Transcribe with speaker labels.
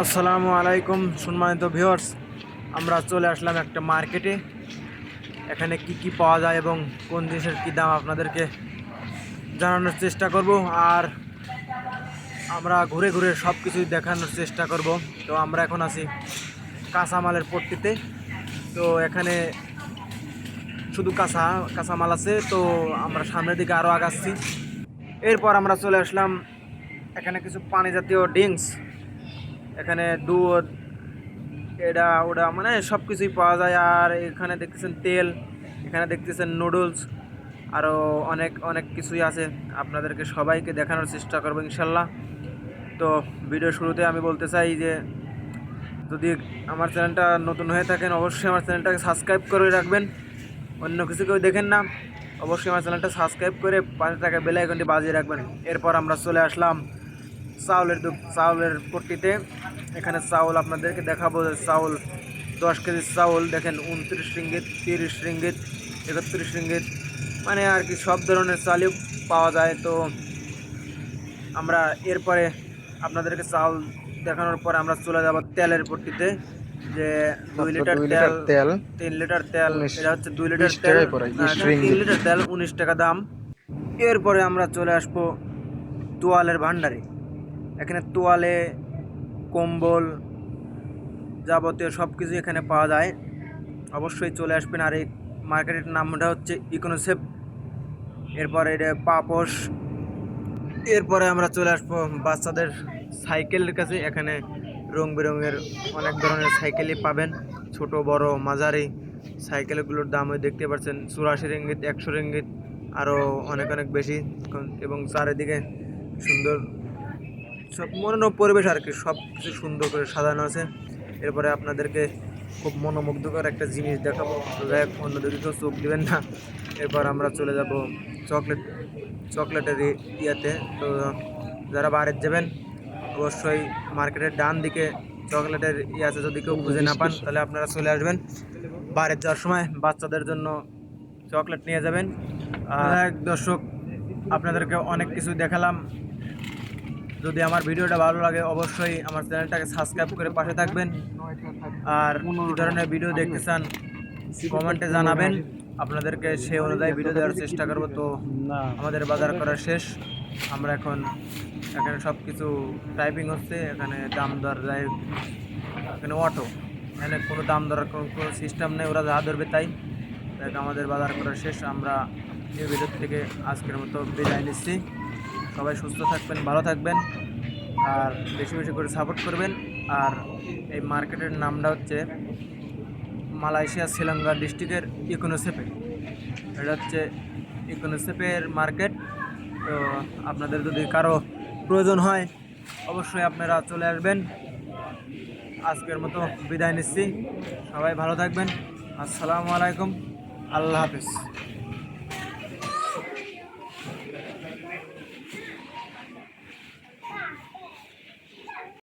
Speaker 1: আসসালামু আলাইকুম সম্মানিত ভিউয়ার্স, আমরা চলে আসলাম একটা মার্কেটে। এখানে কি কি পাওয়া যায় এবং কোন জিনিসের কী দাম আপনাদেরকে জানানোর চেষ্টা করব, আর আমরা ঘুরে ঘুরে সব কিছুই দেখানোর চেষ্টা করব। তো আমরা এখন আছি কাঁচামালের পট্টিতে। তো এখানে শুধু কাঁচা, কাঁচামাল আছে, তো আমরা সামনের দিকে আরও আগাচ্ছি। এরপর আমরা চলে আসলাম এখানে কিছু পানি জাতীয় ড্রিঙ্কস। এখানে দুধ এটা ওটা মানে সব কিছুই পাওয়া যায়। আর এখানে দেখতেছেন তেল, এখানে দেখতেছেন নুডলস আরও অনেক অনেক কিছুই আছে। আপনাদেরকে সবাইকে দেখানোর চেষ্টা করব ইনশাল্লাহ। তো ভিডিও শুরুতে আমি বলতে চাই যে, যদি আমার চ্যানেলটা নতুন হয়ে থাকেন, অবশ্যই আমার চ্যানেলটাকে সাবস্ক্রাইব করে রাখবেন। অন্য কিছু কেউ দেখেন না, অবশ্যই আমার চ্যানেলটা সাবস্ক্রাইব করে পাঁচ টাকা বেল আইকনটি বাজিয়ে রাখবেন। এরপর আমরা চলে আসলাম চাউলের দু চাউলের পট্টিতে। এখানে চাউল আপনাদেরকে দেখাবো যে চাউল দশ কেজি চাউল দেখেন উনত্রিশ রিঙ্গিত তিরিশ রিঙ্গিত একত্রিশ রিঙ্গিত মানে আর কি সব ধরনের চালই পাওয়া যায়। তো আমরা এরপরে আপনাদেরকে চাউল দেখানোর পর আমরা চলে যাব তেলের পট্টিতে যে দুই লিটার তেল
Speaker 2: তেল
Speaker 1: তিন লিটার তেল এটা হচ্ছে দুই লিটার তেল এখানে তিন লিটার তেল উনিশ টাকা দাম। এরপরে আমরা চলে আসব তোয়ালের ভান্ডারে। এখানে তোয়ালে, কম্বল যাবতীয় সব কিছু এখানে পাওয়া যায়। অবশ্যই চলে আসবেন। আর এই মার্কেটের নামটা হচ্ছে ইকোনোসেপ। এরপরে এটা পাপোশ। এরপরে আমরা চলে আসব বাচ্চাদের সাইকেলের কাছে। এখানে রং বেরঙের অনেক ধরনের সাইকেলই পাবেন। ছোট, বড়, মাঝারি সাইকেলগুলোর দাম দেখতে পাচ্ছেন। চুরাশি রিঙ্গিত, একশো রিঙ্গিত, আরও অনেক অনেক বেশি। এবং চারিদিকে সুন্দর সব মনোরম পরিবেশ আর কি, সব কিছু সুন্দর করে সাজানো আছে। এরপরে আপনাদেরকে খুব মনোমুগ্ধকর একটা জিনিস দেখাবো। তো যাই হোক অন্যদিকে কেউ চোখ দেবেন না। এরপর আমরা চলে যাব চকলেট, চকলেটের ইয়াতে। তো যারা বাইরে যাবেন, অবশ্যই মার্কেটের ডান দিকে চকলেটের ইয়ে আছে। যদি কেউ বুঝে না পান, তাহলে আপনারা চলে আসবেন। বাইরে যাওয়ার সময় বাচ্চাদের জন্য চকলেট নিয়ে যাবেন। আর দর্শক, আপনাদেরকে অনেক কিছু দেখালাম। যদি আমার ভিডিওটা ভালো লাগে, অবশ্যই আমার চ্যানেলটাকে সাবস্ক্রাইব করে পাশে থাকবেন। আর কী ধরনের ভিডিও দেখতে চান, কমেন্টে জানাবেন। আপনাদেরকে সেই অনুযায়ী ভিডিও দেওয়ার চেষ্টা করব। তো আমাদের বাজার করা শেষ। আমরা এখন এখানে সব কিছু টাইপিং হচ্ছে। এখানে দাম দর যায়। এখানে অটো এখানে কোনো দাম দর কোনো কোনো সিস্টেম নেই। ওরা যা ধরবে তাই। আমাদের বাজার করা শেষ। আমরা এই ভিডিও থেকে আজকের মতো বিদায় নিচ্ছি। সবাই সুস্থ থাকবেন, ভালো থাকবেন আর বেশি বেশি করে সাপোর্ট করবেন। আর এই মার্কেটের নামটা হচ্ছে মালয়েশিয়া শ্রীলঙ্কা ডিস্ট্রিক্টের ইকোনোসেপে। এটা হচ্ছে ইকোনোসেপের মার্কেট তো আপনাদের যদি কারও প্রয়োজন হয়, অবশ্যই আপনারা চলে আসবেন। আজকের মতো বিদায় নিচ্ছি। সবাই ভালো থাকবেন। আসসালামু আলাইকুম। আল্লাহ হাফিজ।